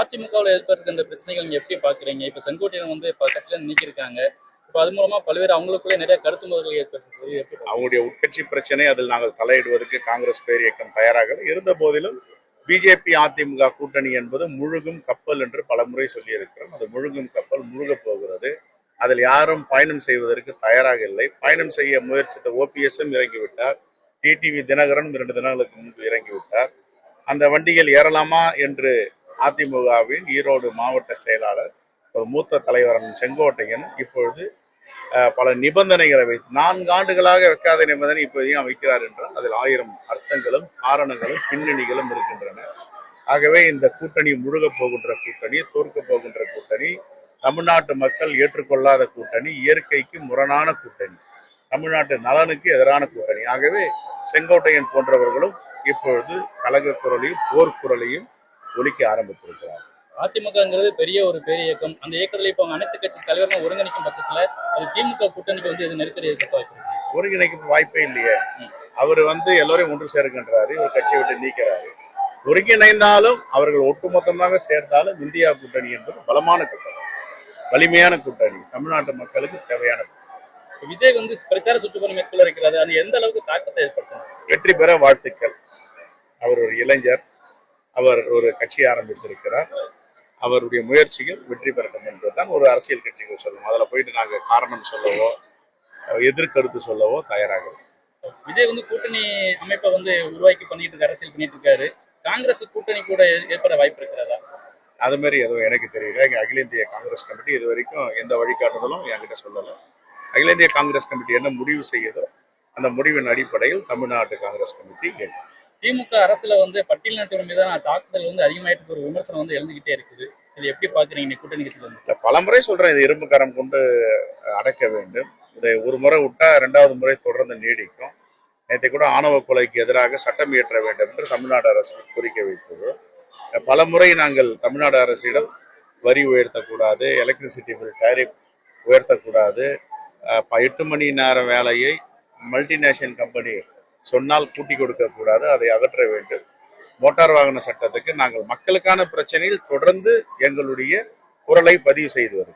அதிமுகவில் ஏற்பட்டிருக்க இந்த பிரச்சனைகள் நீங்கள் எப்படி பார்க்குறீங்க இப்போ செங்கோட்டையன் வந்து இப்போ கட்சியில் நீக்கியிருக்காங்க. இப்போ அது மூலமாக பல்வேறு அவங்களுக்குள்ளே நிறைய கருத்து முதல்கள் ஏற்பட்டிருக்கு. அவங்களுடைய உட்கட்சி பிரச்சனை அதில் நாங்கள் தலையிடுவதற்கு காங்கிரஸ் பேர் இயக்கம் தயாராக இருந்த போதிலும் பிஜேபி அதிமுக கூட்டணி என்பது முழுகும் கப்பல் என்று பலமுறை சொல்லியிருக்கிறோம். அது முழுகும் கப்பல் முழுகப் போகிறது. அதில் யாரும் பயணம் செய்வதற்கு தயாராக இல்லை. பயணம் செய்ய முயற்சித்த ஓபிஎஸ்ஸும் இறங்கிவிட்டார். டிடிவி தினகரனும் இரண்டு தினங்களுக்கு முன்பு இறங்கிவிட்டார். அந்த வண்டியில் ஏறலாமா என்று அதிமுகவின் ஈரோடு மாவட்ட செயலாளர் ஒரு மூத்த தலைவரன் செங்கோட்டையன் இப்பொழுது பல நிபந்தனைகளை வைத்து நான்கு ஆண்டுகளாக வைக்காத நிபந்தனை இப்போதையும் வைக்கிறார் என்றால் அதில் ஆயிரம் அர்த்தங்களும் காரணங்களும் பின்னணிகளும் இருக்கின்றன. ஆகவே இந்த கூட்டணி முழுகப் போகின்ற கூட்டணி தோற்கப் போகின்ற கூட்டணி தமிழ்நாட்டு மக்கள் ஏற்றுக்கொள்ளாத கூட்டணி இயற்கைக்கு முரணான கூட்டணி தமிழ்நாட்டு நலனுக்கு எதிரான கூட்டணி. ஆகவே செங்கோட்டையன் போன்றவர்களும் இப்பொழுது கழக குரலையும் போர்க்குரலையும் ஒலிக்க ஆரம்பித்திருக்கிறார். அதிமுகங்கிறது பெரிய ஒரு பெரிய இயக்கம். அந்த இயக்கத்துல இப்ப அனைத்து கட்சி தலைவர்கள் ஒருங்கிணைக்கும் பட்சத்துல அது திமுக கூட்டணிக்கு வந்து இது நெருக்கடி ஏற்பட்ட வாய்ப்பு இருக்கு ஒருங்கிணைக்க வாய்ப்பே இல்லையே. அவர் வந்து எல்லோரையும் ஒன்று சேர்க்கின்றாரு இவர் கட்சியை விட்டு நீக்கிறாரு. ஒருங்கிணைந்தாலும் அவர்கள் ஒட்டுமொத்தமாக சேர்ந்தாலும் இந்தியா கூட்டணி என்பது பலமான கூட்டணி. வலிமையான கூட்டணி. தமிழ்நாட்டு மக்களுக்கு தேவையான விஜய் வந்து பிரச்சார சுற்றுப்பயணம் மேற்கொள்ள இருக்கிறது அது எந்த அளவுக்கு தாக்கத்தை ஏற்படுத்தும்? வெற்றி பெற வாழ்த்துக்கள். அவர் ஒரு இளைஞர். அவர் ஒரு கட்சி ஆரம்பித்திருக்கிறார். அவருடைய முயற்சிகள் வெற்றி பெறட்டும் என்பதுதான் ஒரு அரசியல் கட்சிகள் சொல்லும். அதில் போயிட்டு நாங்கள் காரணம் சொல்லவோ எதிர்கருத்து சொல்லவோ தயாராக. விஜய் வந்து கூட்டணி அமைப்பை வந்து உருவாக்கி பண்ணிட்டு இருக்காரு அரசியல் பண்ணிட்டு இருக்காரு. காங்கிரஸ் கூட்டணி கூட ஏற்பட வாய்ப்பு இருக்கிறதா? அது மாதிரி எதுவும் எனக்கு தெரியல. எங்க அகில இந்திய காங்கிரஸ் கமிட்டி இது வரைக்கும் எந்த வழிகாட்டுதலும் என்கிட்ட சொல்லலை. அகில இந்திய காங்கிரஸ் கமிட்டி என்ன முடிவு செய்யுதோ அந்த முடிவின் அடிப்படையில் தமிழ்நாட்டு காங்கிரஸ் கமிட்டி கேட்கும். திமுக அரசுல வந்து பட்டியலினத்தோர் மீதான தாக்குதல் வந்து அதிகமாயிட்டு ஒரு விமர்சனம் வந்து எழுந்துகிட்டே இருக்குது. இது எப்படி பாக்குறீங்க நீ கூட்டணி கட்சியில வந்து? பல முறை சொல்றேன் இது இரும்பு கரம் கொண்டு அடைக்க வேண்டும். இதை ஒரு முறை விட்டா ரெண்டாவது முறை தொடர்ந்து நீடிக்கும். நேற்று கூட ஆணவ கொலைக்கு எதிராக சட்டம் இயற்ற வேண்டும் என்று தமிழ்நாடு அரசு கோரிக்கை வைத்தது. பல முறை நாங்கள் தமிழ்நாடு அரசிடம் வரி உயர்த்தக்கூடாது எலக்ட்ரிசிட்டி பில் டேரிஃப் உயர்த்தக்கூடாது. ப- எட்டு மணி நேர வேலையை மல்டிநேஷனல் கம்பெனி சொன்னால் கூட்டி கொடுக்கக்கூடாது அதை அகற்ற வேண்டும். மோட்டார் வாகன சட்டத்துக்கு நாங்கள் மக்களுக்கான பிரச்சனையில் தொடர்ந்து எங்களுடைய குரலை பதிவு செய்து வருகிறோம்.